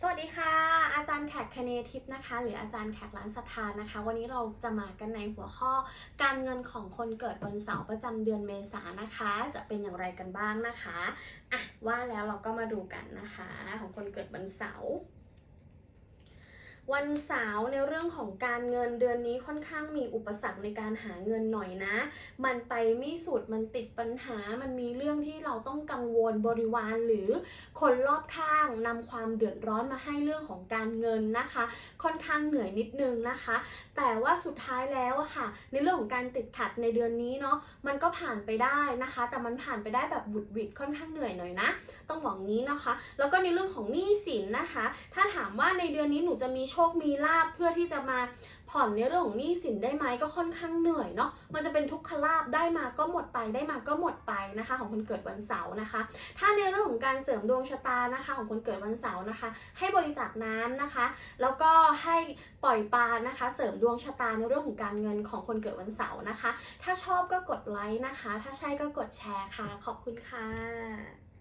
สวัสดีค่ะ อาจารย์แขกคเนทิพนะคะ หรืออาจารย์แขกร้านสถานนะคะ วันนี้เราจะมากันในหัวข้อการเงินของคนเกิดวันเสาร์ประจำเดือนเมษานนะคะ จะเป็นอย่างไรกันบ้างนะคะอะว่าแล้วเราก็มาดูกันนะคะ ของคนเกิดวันเสาร์ วันเสาร์ในเรื่องของการเงินเดือนนี้ค่อนข้างมีอุปสรรคในการหาเงินหน่อยนะ มันไปไม่สุดมันติดปัญหา มันมีเรื่องที่เราต้องกังวลบริวารหรือคนรอบข้างนำความเดือดร้อนมาให้เรื่องของการเงินนะคะ ค่อนข้างเหนื่อยนิดนึงนะคะ แต่ว่าสุดท้ายแล้วอะค่ะ ในเรื่องของการติดขัดในเดือนนี้เนาะมันก็ผ่านไปได้นะคะ แต่มันผ่านไปได้แบบบุดวิดค่อนข้างเหนื่อยหน่อยนะ ต้องบอกงี้นะคะ แล้วก็ในเรื่องของหนี้สินนะคะ ถ้าถามว่าในเดือนนี้หนูจะมีโชคมีลาบเพื่อที่จะมาผ่อนในเรื่องของหนี้สินได้ไหมก็ค่อนข้างเหนื่อยเนาะ มันจะเป็นทุกขลาบได้มาก็หมดไปได้มาก็หมดไปนะคะ ของคนเกิดวันเสาร์นะคะ ถ้าในเรื่องของการเสริมดวงชะตานะคะ ของคนเกิดวันเสาร์นะคะ ให้บริจาคน้ำนะคะ แล้วก็ให้ปล่อยปลานะคะ เสริมดวงชะตาในเรื่องของการเงินของคนเกิดวันเสาร์นะคะ ถ้าชอบก็กดไลค์นะคะ ถ้าใช่ก็กดแชร์ค่ะ ขอบคุณค่ะ